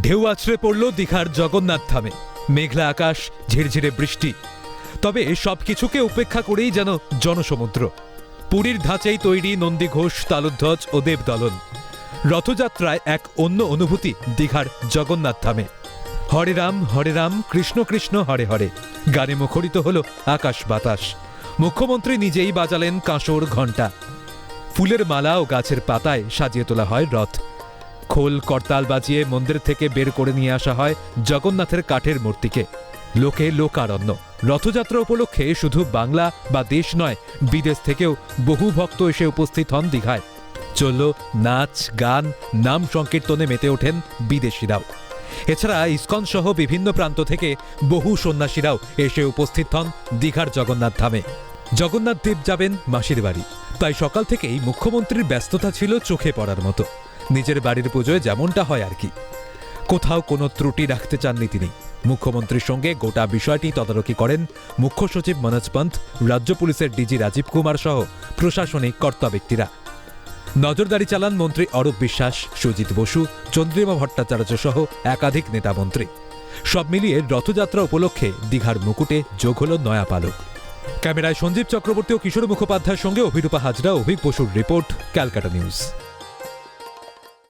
ঢেউ আছড়ে পড়ল দীঘার জগন্নাথ ধামে। মেঘলা আকাশ, ঝিরঝিরে বৃষ্টি। তবে সব কিছুকে উপেক্ষা করেই যেন জনসমুদ্র। পুরীর ধাঁচেই তৈরি নন্দী ঘোষ, তালুধ্বজ ও দেবদলন। রথযাত্রায় এক অন্য অনুভূতি দীঘার জগন্নাথ ধামে। হরে রাম হরে রাম, কৃষ্ণ কৃষ্ণ, হরে হরে। গানে মুখরিত হল আকাশ বাতাস। মুখ্যমন্ত্রী নিজেই বাজালেন কাঁসর ঘণ্টা। ফুলের মালা ও গাছের পাতায় সাজিয়ে তোলা হয় রথ। খোল, করতাল বাজিয়ে মন্দির থেকে বের করে নিয়ে আসা হয় জগন্নাথের কাঠের মূর্তিকে। লোকে লোকারণ্য। রথযাত্রা উপলক্ষে শুধু বাংলা বা দেশ নয়, বিদেশ থেকেও বহু ভক্ত এসে উপস্থিত হন দীঘায়। চলল নাচ, গান, নাম সংকীর্তনে মেতে ওঠেন বিদেশিরাও। এছাড়া ইস্কন সহ বিভিন্ন প্রান্ত থেকে বহু সন্ন্যাসীরাও এসে উপস্থিত হন দীঘার জগন্নাথ ধামে। জগন্নাথ দেব যাবেন মাসির বাড়ি। তাই সকাল থেকেই মুখ্যমন্ত্রীর ব্যস্ততা ছিল চোখে পড়ার মতো। নিজের বাড়ির পুজোয় যেমনটা হয় আর কি। কোথাও কোনো ত্রুটি রাখতে চাননি তিনি। মুখ্যমন্ত্রীর সঙ্গে গোটা বিষয়টি তদারকি করেন মুখ্য সচিব মনোজ পন্থ, রাজ্য পুলিশের ডিজি রাজীব কুমার সহ প্রশাসনিক কর্তা ব্যক্তিরা। নজরদারি চালান মন্ত্রী অরূপ বিশ্বাস, সুজিত বসু, চন্দ্রিমা ভট্টাচার্য সহ একাধিক নেতা মন্ত্রী। সব মিলিয়ে রথযাত্রা উপলক্ষে দীঘার মুকুটে যোগ হল নয়া পালক। ক্যামেরায় সঞ্জীব চক্রবর্তী ও কিশোর মুখোপাধ্যায়ের সঙ্গে অভিরূপা হাজরা, অভিক বসুর রিপোর্ট, ক্যালকাটা নিউজ।